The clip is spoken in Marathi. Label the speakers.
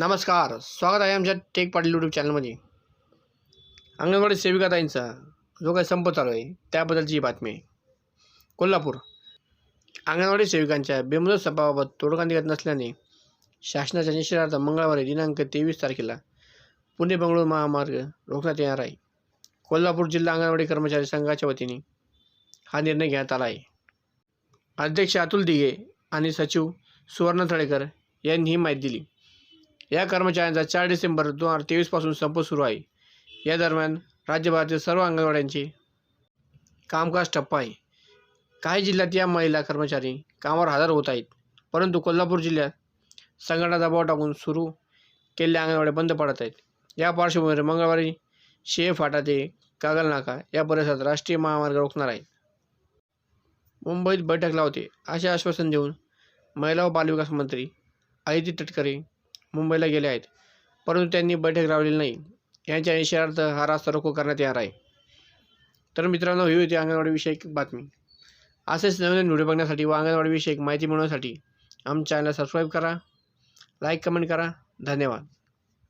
Speaker 1: नमस्कार स्वागत आहे आमच्या टेक पाटील यूट्यूब चॅनलमध्ये अंगणवाडी सेविकाताईंचा जो काही संप चालू आहे त्याबद्दलची ही बातमी. आहे कोल्हापूर. अंगणवाडी सेविकांच्या बेमुदत संपाबाबत तोडगा निघत नसल्याने शासनाच्या निषेधार्थ मंगळवारी दिनांक तेवीस तारखेला पुणे बंगळूर महामार्ग रोखण्यात येणार आहे. कोल्हापूर जिल्हा अंगणवाडी कर्मचारी संघाच्या वतीने हा निर्णय घेण्यात आला आहे. अध्यक्ष अतुल दिघे आणि सचिव सुवर्ण तळेकर यांनी ही माहिती दिली. या कर्मचाऱ्यांचा चार डिसेंबर दोन हजार तेवीसपासून संप सुरू आहे. या दरम्यान राज्यभरातील सर्व अंगणवाड्यांचे कामकाज ठप्प आहे. काही जिल्ह्यात या महिला कर्मचारी कामावर हजर होत आहेत परंतु कोल्हापूर जिल्ह्यात संघटना दबाव टाकून सुरू केलेल्या अंगणवाड्या बंद पडत आहेत. या पार्श्वभूमीवर मंगळवारी शेह फाटा ते कागल नाका या परिसरात राष्ट्रीय महामार्ग रोखणार आहेत. मुंबईत बैठक लावते असे आश्वासन देऊन महिला व बालविकास मंत्री आदिती तटकरे मुंबईला गेले आहेत. परंतु त्यांनी बैठक लावलेली नाही. यांच्या निषेधार्थ हा रास्ता रोको करण्यात येणार आहे. तर मित्रांनो ही होती अंगणवाडीविषयक बातमी. असेच नवीन व्हिडिओ बघण्यासाठी व अंगणवाडीविषयक माहिती मिळवण्यासाठी आमच्या चॅनल सबस्क्राईब करा लाईक कमेंट करा. धन्यवाद.